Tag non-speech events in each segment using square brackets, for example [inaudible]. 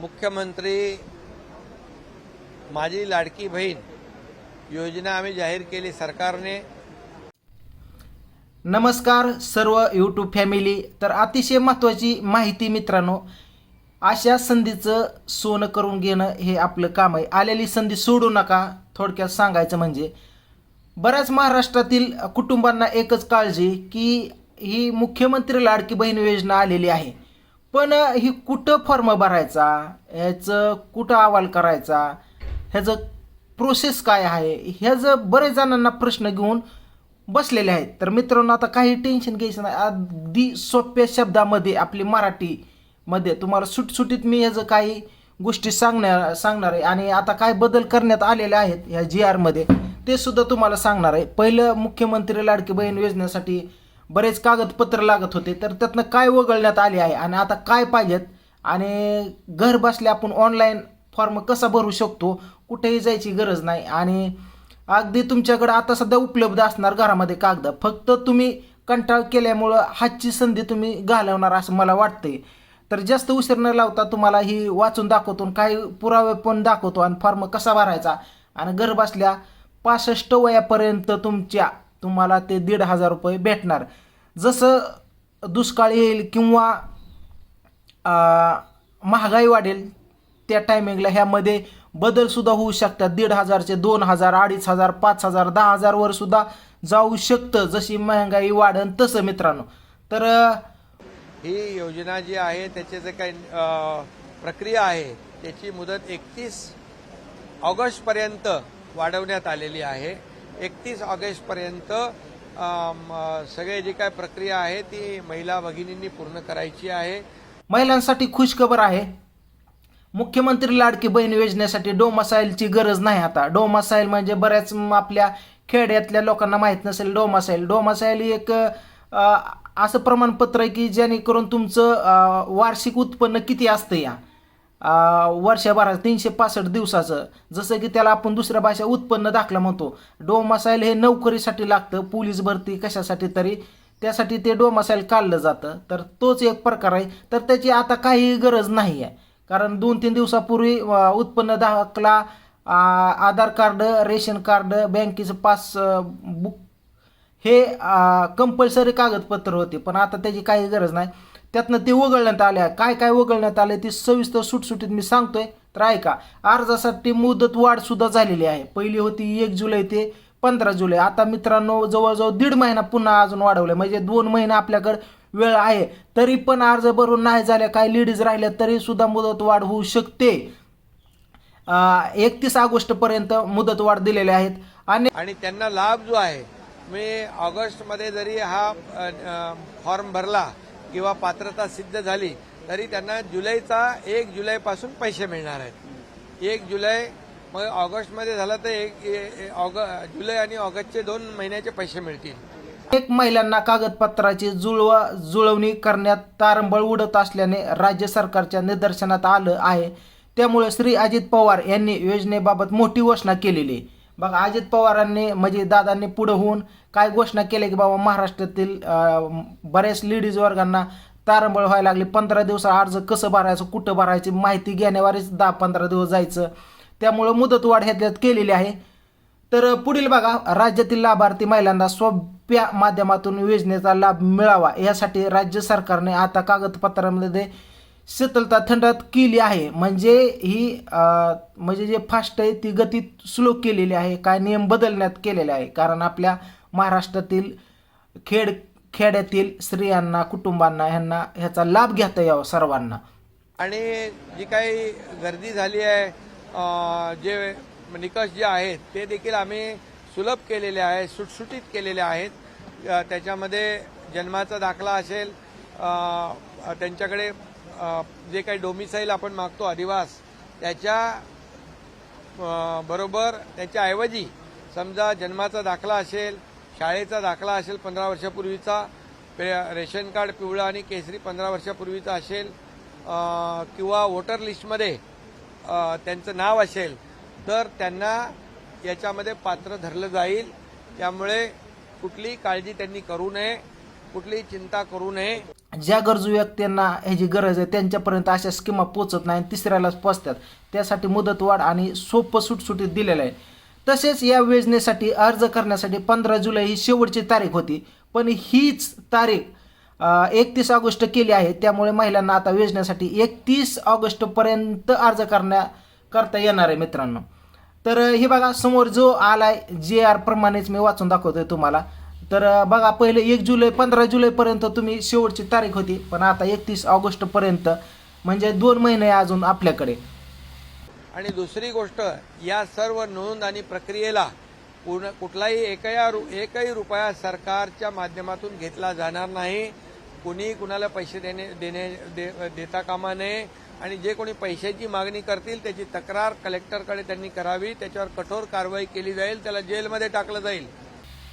मुख्यमंत्री माझी लाडकी बहीण योजना आम्ही जाहीर केली सरकारने. नमस्कार सर्व यूट्यूब फॅमिली तर अतिशय महत्त्वाची माहिती मित्रांनो अशा संधीचं सोनं करून घेणं हे आपलं काम आहे. आलेली संधी सोडू नका. थोडक्यात सांगायचं म्हणजे बऱ्याच महाराष्ट्रातील कुटुंबांना एकच काळजी की ही मुख्यमंत्री लाडकी बहीण योजना आलेली आहे. पण ही कुठं फॉर्म भरायचा? ह्याचं कुठं अहवाल करायचा? ह्याचं प्रोसेस काय आहे? ह्याचं बरेच जणांना प्रश्न घेऊन बसलेले आहेत. तर मित्रांनो आता काही टेन्शन घ्यायचं नाही. अगदी सोप्या शब्दामध्ये आपली मराठीमध्ये तुम्हाला सुटसुटीत मी ह्याचं काही गोष्टी सांगणार सांगणार आहे. आणि आता काय बदल करण्यात आलेले आहेत ह्या जी आरमध्ये ते सुद्धा तुम्हाला सांगणार आहे. पहिलं मुख्यमंत्री लाडकी बहीण योजनेसाठी बरेच कागदपत्र लागत होते तर त्यातनं काय वगळण्यात आले आहे आणि आता काय पाहिजेत? आणि घर बसल्या आपण ऑनलाईन फॉर्म कसा भरू शकतो? कुठेही जायची गरज नाही. आणि अगदी तुमच्याकडे आता सध्या उपलब्ध असणार घरामध्ये कागद. फक्त तुम्ही कंटाळ केल्यामुळं हातची संधी तुम्ही घालवणार असं मला वाटतंय. तर जास्त उशीर न लावता तुम्हाला ही वाचून दाखवतो आणि काही पुरावे पण दाखवतो. आणि फॉर्म कसा भरायचा? आणि घर बसल्या पासष्ट वयापर्यंत तुमच्या तुम्हाला ते दीड हजार रुपये भेटणार. जसं दुष्काळ येईल किंवा महागाई वाढेल त्या टायमिंगला ह्यामध्ये बदलसुद्धा होऊ शकतात. दीड हजारचे दोन हजार अडीच हजार पाच हजार दहा हजारवर सुद्धा जाऊ शकतं जशी महागाई वाढन तसं मित्रांनो. तर ही योजना जी आहे त्याचे जे काही प्रक्रिया आहे त्याची मुदत एकतीस ऑगस्टपर्यंत वाढवण्यात आलेली आहे. एकतीस ऑगस्टपर्यंत सगळे जी काय प्रक्रिया आहे ती महिला भगिनींनी पूर्ण करायची आहे. महिलांसाठी खुशखबर आहे. मुख्यमंत्री लाडकी बहीण योजनेसाठी डोमासाईलची गरज नाही आता. डोमासाईल म्हणजे बऱ्याच आपल्या खेड्यातल्या लोकांना माहीत नसेल डोमासाईल डोमासाईल एक असं प्रमाणपत्र आहे की जेणेकरून तुमचं वार्षिक उत्पन्न किती असतं या? अ, तीनशे पासष्ट दिवसाचं. जसं की त्याला आपण दुसऱ्या भाषा उत्पन्न दाखला म्हणतो. डोमासाईल हे नोकरीसाठी लागतं पोलीस भरती कशासाठी तरी. त्यासाठी ते डोमासाईल काढलं जातं. तर तोच एक प्रकार आहे. तर त्याची आता काही गरज नाही आहे कारण दोन तीन दिवसापूर्वी उत्पन्न दाखला आधार कार्ड रेशन कार्ड बँकेचं पास बुक हे कंपल्सरी कागदपत्र होते. पण आता त्याची काही गरज नाही. त्यातनं ते वगळण्यात आले आहे काय काय वगळण्यात आलं ते सविस्तर सुटसुटीत मी सांगतोय. तर ऐका अर्जासाठी मुदत वाढसुद्धा झालेली आहे. पहिली होती एक जुलै ते पंधरा जुलै. आता मित्रांनो जवळजवळ दीड महिना पुन्हा अजून वाढवलं म्हणजे दोन महिने आपल्याकडे वेळ आहे. तरी पण अर्ज भरून नाही झाल्या काय लेडीज राहिल्या तरी सुद्धा मुदत वाढ होऊ शकते. एकतीस ऑगस्टपर्यंत मुदत वाढ दिलेल्या आहेत. आणि आणि त्यांना लाभ जो आहे मी ऑगस्टमध्ये जरी हा फॉर्म भरला किंवा पात्रता सिद्ध झाली तरी त्यांना जुलैचा एक जुलैपासून पैसे मिळणार आहेत. एक जुलै मग ऑगस्टमध्ये झालं तर एक ए- ए- ऑग जुलै आणि ऑगस्टचे दोन महिन्याचे पैसे मिळतील. एक महिलांना कागदपत्राची जुळवा जुळवणी करण्यात तारंबळ उडत असल्याने राज्य सरकारच्या निदर्शनात आलं आहे. त्यामुळे श्री अजित पवार यांनी योजनेबाबत मोठी घोषणा केलेली आहे. बघा अजित पवारांनी म्हणजे दादांनी पुढं होऊन काय घोषणा केली की बाबा महाराष्ट्रातील बऱ्याच लेडीज वर्गांना तारंबळ व्हायला लागली. पंधरा दिवस अर्ज कसं भरायचं कुठं भरायची माहिती घेण्यावरच दहा पंधरा दिवस जायचं. त्यामुळं मुदतवाढ ह्याच्यात केलेली आहे. तर पुढील बघा राज्यातील लाभार्थी महिलांना सोप्या माध्यमातून योजनेचा लाभ मिळावा यासाठी राज्य सरकारने आता कागदपत्रांमध्ये शीतलता थंडात केली आहे. म्हणजे ही म्हणजे जे फास्ट आहे ती गती स्लो केलेली आहे. काय नियम बदलण्यात केलेले आहे. कारण आपल्या महाराष्ट्रातील खेड खेड्यातील स्त्रियांना कुटुंबांना ह्यांना ह्याचा लाभ घेता यावा सर्वांना. आणि जी काही गर्दी झाली आहे जे निकष जे आहेत ते देखील आम्ही सुलभ केलेले आहेत सुटसुटीत केलेले आहेत. त्याच्यामध्ये जन्माचा दाखला असेल त्यांच्याकडे जे काही डोमिसाईल आपण मागतो अधिवास त्याच्या बरोबर त्याच्याऐवजी समजा जन्माचा दाखला असेल शाळेचा दाखला असेल पंधरा वर्षापूर्वीचा पे- रेशन कार्ड पिवळं आणि केसरी पंधरा वर्षापूर्वीचा असेल किंवा वोटर लिस्टमध्ये त्यांचं नाव असेल तर त्यांना याच्यामध्ये पात्र धरलं जाईल. त्यामुळे कुठलीही काळजी त्यांनी करू नये कुठलीही चिंता करू नये. ज्या गरजू व्यक्तींना ह्याची गरज आहे त्यांच्यापर्यंत अशा स्कीमा पोचत नाही आणि तिसऱ्यालाच पोचतात. त्यासाठी मुदतवाढ आणि सोपं सुटसुटीत दिलेलं आहे. तसेच या योजनेसाठी अर्ज करण्यासाठी पंधरा जुलै ही शेवटची तारीख होती. पण हीच तारीख एकतीस ऑगस्ट केली आहे. त्यामुळे महिलांना आता योजनेसाठी एकतीस ऑगस्टपर्यंत अर्ज करण्या करता येणार आहे मित्रांनो. तर हे बघा समोर जो आलाय जे आर प्रमाणेच मी वाचून दाखवतोय तुम्हाला. तर बघा पहिले एक जुलै पंधरा जुलैपर्यंत तुम्ही शेवटची तारीख होती पण आता एकतीस ऑगस्टपर्यंत म्हणजे दोन महिने अजून आपल्याकडे. आणि दुसरी गोष्ट या सर्व नोंद आणि प्रक्रियेला पूर्ण कुठलाही एकया रु एकही रुपया सरकारच्या माध्यमातून घेतला जाणार नाही. कुणी कुणाला पैसे देणे देणे दे, देता कामा नये. आणि जे कोणी पैशाची मागणी करतील त्याची तक्रार कलेक्टरकडे त्यांनी करावी. त्याच्यावर कठोर कारवाई केली जाईल त्याला जेलमध्ये टाकलं जाईल.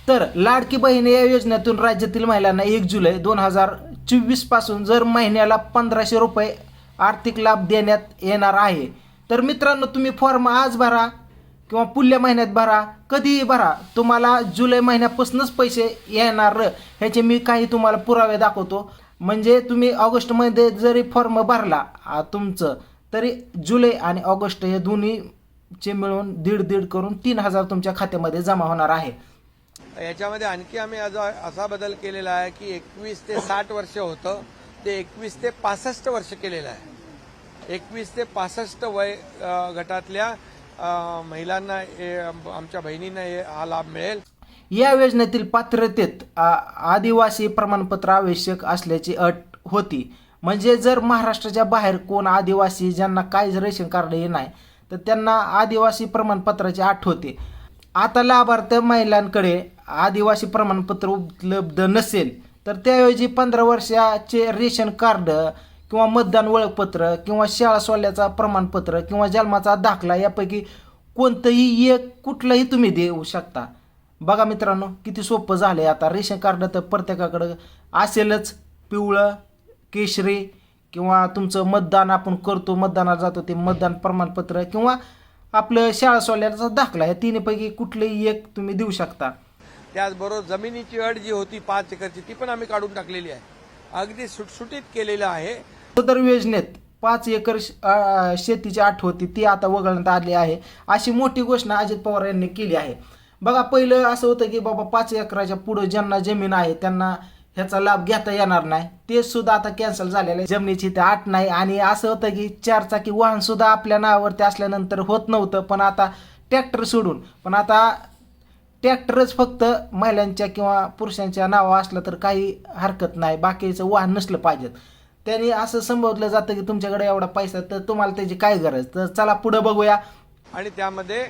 तर लाडकी बहीण या योजनेतून राज्यातील महिलांना एक जुलै दोन हजार चोवीसपासून जर महिन्याला पंधराशे रुपये आर्थिक लाभ देण्यात येणार आहे. तर मित्रांनो तुम्ही फॉर्म आज भरा किंवा पुढल्या महिन्यात भरा कधीही भरा. तुम्हाला जुलै महिन्यापासूनच पैसे येणार. ह्याचे मी काही तुम्हाला पुरावे दाखवतो. म्हणजे तुम्ही ऑगस्टमध्ये जरी फॉर्म भरला तुमचं तरी जुलै आणि ऑगस्ट हे दोन्हीचे मिळून दीड दीड करून तीन हजार तुमच्या खात्यामध्ये जमा होणार आहे. याच्यामध्ये आणखी आम्ही असा बदल केलेला आहे की एकवीस ते साठ वर्ष होतं ते एकवीस ते पासष्ट वर्ष केलेलं आहे. एकवीस ते पासष्ट वय गटातल्या महिलांना आमच्या बहिणींना हा लाभ मिळेल. या योजनेतील पात्रतेत आ- आदिवासी प्रमाणपत्र आवश्यक असल्याची अट होती. म्हणजे जर महाराष्ट्राच्या बाहेर कोण आदिवासी ज्यांना काय रेशन कार्ड हे नाही तर त्यांना आदिवासी प्रमाणपत्राची अट होते. आता लाभार्थी महिलांकडे आदिवासी प्रमाणपत्र उपलब्ध नसेल तर त्याऐवजी पंधरा वर्षाचे रेशन कार्ड किंवा मतदान ओळखपत्र किंवा शाळा सोडल्याचा प्रमाणपत्र किंवा जन्माचा दाखला यापैकी कोणतंही एक कुठलंही तुम्ही देऊ शकता. बघा मित्रांनो किती सोपं झालं आहे आता. रेशन कार्ड तर प्रत्येकाकडं असेलच. पिवळं केशरी किंवा तुमचं मतदान आपण करतो मतदानाला जातो ते मतदान प्रमाणपत्र किंवा आपलं शाळा सोडल्याचा दाखला या तिन्हीपैकी कुठलंही एक तुम्ही देऊ शकता. त्याचबरोबर जमिनीची अट जी होती पाच एकरची ती पण आम्ही काढून टाकलेली आहे. अगदी सुटसुटीत केलेलं आहे. सदर योजनेत पाच एकर शेतीची आठ होती ती आता वगळण्यात आली आहे. अशी मोठी घोषणा अजित पवार यांनी केली आहे. बघा पहिलं असं होतं की बाबा पाच एकराच्या पुढे ज्यांना जमीन आहे त्यांना ह्याचा लाभ घेता येणार नाही. ते सुद्धा आता कॅन्सल झालेलं आहे. जमिनीची ते आठ नाही आणि असं होतं की चार चाकी वाहन सुद्धा आपल्या नावावरती असल्यानंतर होत नव्हतं. पण आता ट्रॅक्टर सोडून पण आता ट्रॅक्टरच फक्त महिलांच्या किंवा पुरुषांच्या नावा असलं तर काही हरकत नाही. बाकीचं वाहन नसलं पाहिजेत. त्यांनी असं संबोधलं जातं की तुमच्याकडे एवढा पैसा तर तुम्हाला त्याची काय गरज? तर चला पुढं बघूया. आणि त्यामध्ये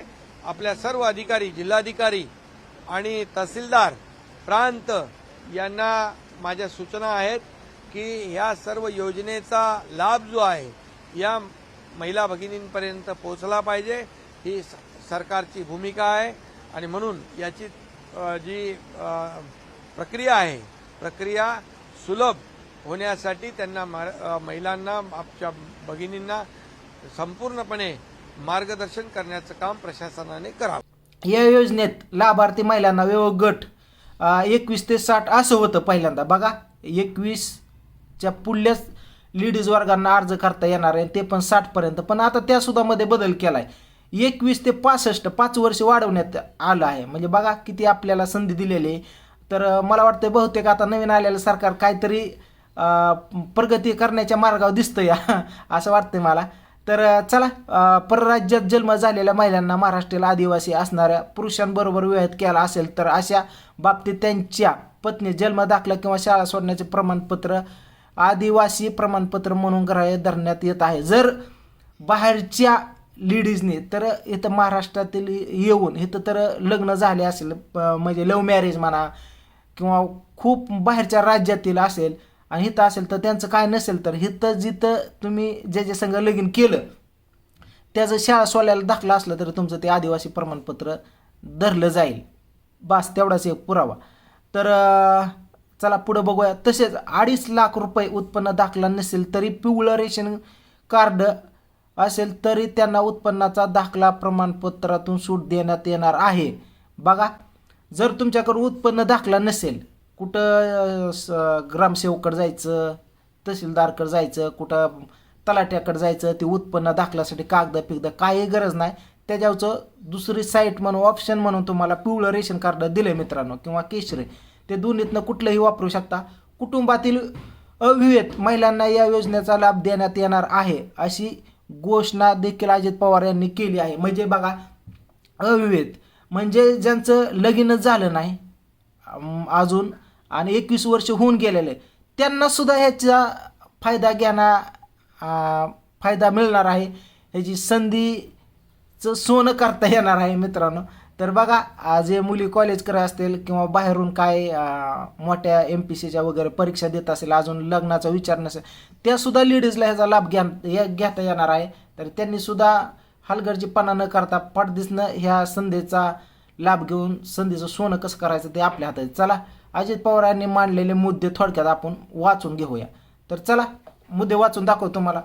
आपल्या सर्व अधिकारी जिल्हाधिकारी आणि तहसीलदार प्रांत यांना माझ्या सूचना आहेत की ह्या सर्व योजनेचा लाभ जो आहे या महिला भगिनींपर्यंत पोहोचला पाहिजे. ही स- सरकारची भूमिका आहे आणि म्हणून याची जी प्रक्रिया आहे प्रक्रिया सुलभ होण्यासाठी त्यांना महिलांना आमच्या भगिनींना संपूर्णपणे मार्गदर्शन करण्याचं काम प्रशासनाने करावं. या योजनेत लाभार्थी महिलांना वयोगट एकवीस ते साठ असं होतं पहिल्यांदा. बघा एकवीसच्या पुढल्याच लेडीज वर्गांना अर्ज करता येणार आहे ते पण साठपर्यंत पण आता त्यासुद्धा मध्ये बदल केला आहे एकवीस ते पासष्ट पाच वर्ष वाढवण्यात आलं आहे. म्हणजे बघा किती आपल्याला संधी दिलेली आहे. तर मला वाटतं बहुतेक आता नवीन आलेलं सरकार काहीतरी प्रगती करण्याच्या मार्गावर दिसतं या [laughs] असं वाटतंय मला. तर चला परराज्यात जन्म झालेल्या महिलांना महाराष्ट्राला आदिवासी असणाऱ्या पुरुषांबरोबर विवाहित केला असेल तर अशा बाबतीत त्यांच्या पत्नी जन्म दाखला किंवा शाळा सोडण्याचे प्रमाणपत्र आदिवासी प्रमाणपत्र म्हणून ग्राह्य धरण्यात येत आहे. जर बाहेरच्या लेडीजने तर इथं महाराष्ट्रातील येऊन इथं तर लग्न झाले असेल प- म्हणजे लव्ह मॅरेज म्हणा किंवा खूप बाहेरच्या राज्यातील असेल आणि हिथं असेल तर त्यांचं काय नसेल तर हिथं जिथं तुम्ही ज्याच्या संग लगीन केलं त्याचं शाळा सोल्याला दाखला असलं तर तुमचं ते आदिवासी प्रमाणपत्र धरलं जाईल. बास तेवढाच एक पुरावा. तर चला पुढं बघूया. तसेच अडीच लाख रुपये उत्पन्न दाखला नसेल तरी पिवळं रेशन कार्ड असेल तरी त्यांना उत्पन्नाचा दाखला प्रमाणपत्रातून सूट देण्यात येणार आहे. बघा जर तुमच्याकडे उत्पन्न दाखला नसेल कुठं स- ग्रामसेवककडं जायचं तहसीलदारकडं जायचं कुठं तलाट्याकडं जायचं ते उत्पन्न दाखल्यासाठी कागद पिगद काही गरज नाही. त्याच्यावरचं दुसरी साईट म्हणून ऑप्शन म्हणून तुम्हाला पिवळं रेशन कार्ड दिलं मित्रांनो किंवा केशरी. ते दोन्हीतनं कुठलंही वापरू शकता. कुटुंबातील अविवेत महिलांना या योजनेचा लाभ देण्यात येणार आहे अशी घोषणा देखील अजित पवार यांनी केली आहे. म्हणजे बघा अविवेत म्हणजे ज्यांचं लगीनच झालं नाही अजून आणि एकवीस वर्ष होऊन गेलेले. त्यांना सुद्धा ह्याचा फायदा घेणं फायदा मिळणार आहे. ह्याची संधीचं सोनं करता येणार आहे मित्रांनो. तर बघा जे मुली कॉलेज करत असतील किंवा बाहेरून काय मोठ्या एम पी सीच्या वगैरे परीक्षा देत असेल अजून लग्नाचा विचार नसेल त्यासुद्धा लेडीजला ह्याचा लाभ घ्या घेता येणार आहे. तर त्यांनीसुद्धा हलगर्जीपणा न करता पटदिसनं ह्या संधीचा लाभ घेऊन संधीचं सोनं कसं करायचं ते आपल्या हातात चला अजित पवारांनी मांडलेले मुद्दे थोडक्यात आपण वाचून घेऊया. तर चला मुद्दे वाचून दाखव तुम्हाला.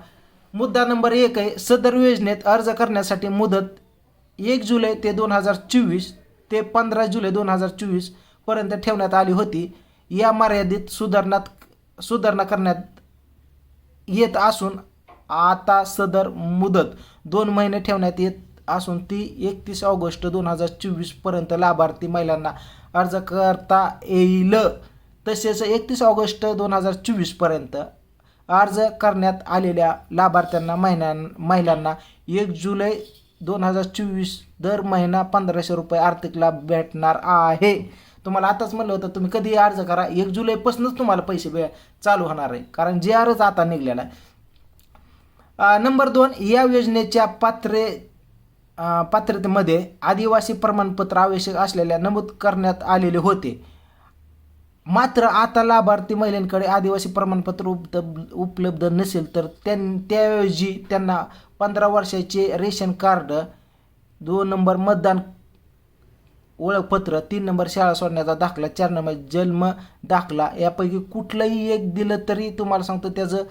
मुद्दा नंबर एक आहे सदर योजनेत अर्ज करण्यासाठी मुदत एक जुलै ते दोन हजार चोवीस ते पंधरा जुलै दोन हजार चोवीसपर्यंत ठेवण्यात आली होती. या मर्यादित सुधारणात सुधारणा करण्यात येत असून आता सदर मुदत दोन महिने ठेवण्यात येत असून ती एकतीस ऑगस्ट दोन हजार चोवीसपर्यंत लाभार्थी महिलांना अर्ज करता येईल. तसेच एकतीस ऑगस्ट दोन हजार चोवीसपर्यंत अर्ज करण्यात आलेल्या लाभार्थ्यांना महिन्यां महिलांना एक जुलै दोन हजार चोवीस दर महिना पंधराशे रुपये आर्थिक लाभ भेटणार आहे. तुम्हाला आताच म्हणलं होतं तुम्ही कधी अर्ज करा एक जुलैपासूनच तुम्हाला पैसे भे चालू होणार आहे. कारण जे अर्ज आता निघलेला आहे नंबर दोन या योजनेच्या पात्रे पात्रतेमध्ये आदिवासी प्रमाणपत्र आवश्यक असलेल्या नमूद करण्यात आलेले होते. मात्र आता लाभार्थी महिलांकडे आदिवासी प्रमाणपत्र उपलब्ध उपलब्ध नसेल तर त्यां त्याऐवजी त्यांना पंधरा वर्षाचे रेशन कार्ड दोन नंबर मतदान ओळखपत्र तीन नंबर शाळा सोडण्याचा दाखला चार नंबर जन्म दाखला यापैकी कुठलंही एक दिलं तरी तुम्हाला सांगतो त्याचं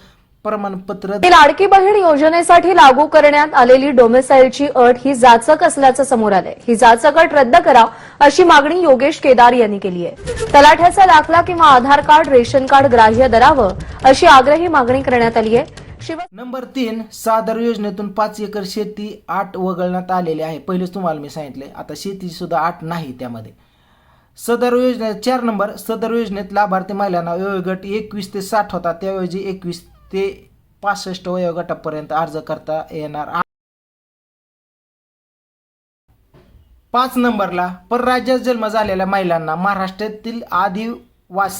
प्रमाणपत्र लाडकी बहीण योजनेसाठी लागू करण्यात आलेली डोमेसाईलची अट ही जाचक असल्याचं समोर आलंय. ही जाचक अट रद्द करा अशी मागणी योगेश केदार यांनी केली आहे. तलाठ्याचा दाखला किंवा आधार कार्ड रेशन कार्ड ग्राह्य धरावं अशी आग्रही मागणी करण्यात आली आहे. नंबर तीन सादर योजनेतून पाच एकर शेती आठ वगळण्यात आलेली आहे. पहिलेच तुम्हाला मी सांगितले आता शेती सुद्धा आठ नाही त्यामध्ये. सदर योजने चार नंबर सदर योजनेत लाभार्थी महिलांना वयोगट एकवीस ते साठ होता. त्याऐवजी एकवीस ते पासष्ट वयोगटापर्यंत अर्ज करता येणार पाच नंबरला परराज्यात जन्म झालेल्या महिलांना महाराष्ट्रातील आदिवास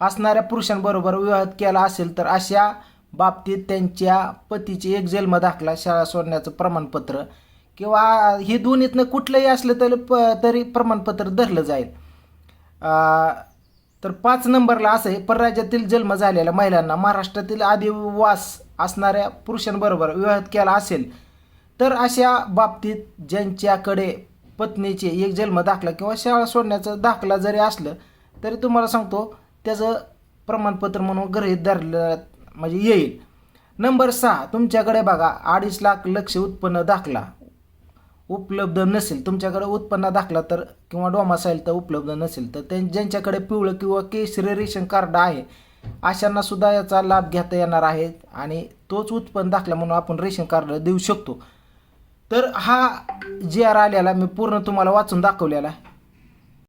असणाऱ्या पुरुषांबरोबर विवाह केला असेल तर अशा बाबतीत त्यांच्या पतीचे एक जन्म दाखला शाळा सोडण्याचं प्रमाणपत्र किंवा हे दोन्हीतनं कुठलंही असलं तरी प तरी प्रमाणपत्र धरलं जाईल. तर पाच नंबरला असं आहे परराज्यातील जन्म झालेल्या महिलांना महाराष्ट्रातील आदिवास असणाऱ्या पुरुषांबरोबर विवाह केला असेल तर अशा बाबतीत ज्यांच्याकडे पत्नीचे एक जन्म दाखला किंवा शाळा सोडण्याचा दाखला जरी असलं तरी तुम्हाला सांगतो त्याचं प्रमाणपत्र म्हणून गृहीत धरलं म्हणजे येईल. नंबर सहा तुमच्याकडे बघा अडीच लाख लक्ष उत्पन्न दाखला. उपलब्ध नसेल तुमच्याकडे उत्पन्न दाखला तर किंवा डोमासाईल तर उपलब्ध नसेल तर त्यां ज्यांच्याकडे पिवळं किंवा केशरी रेशन कार्ड आहे अशांना सुद्धा याचा लाभ घेता येणार आहे आणि तोच उत्पन्न दाखला म्हणून आपण रेशन कार्ड देऊ शकतो. तर हा जी आर आलेला मी पूर्ण तुम्हाला वाचून दाखवलेला आहे.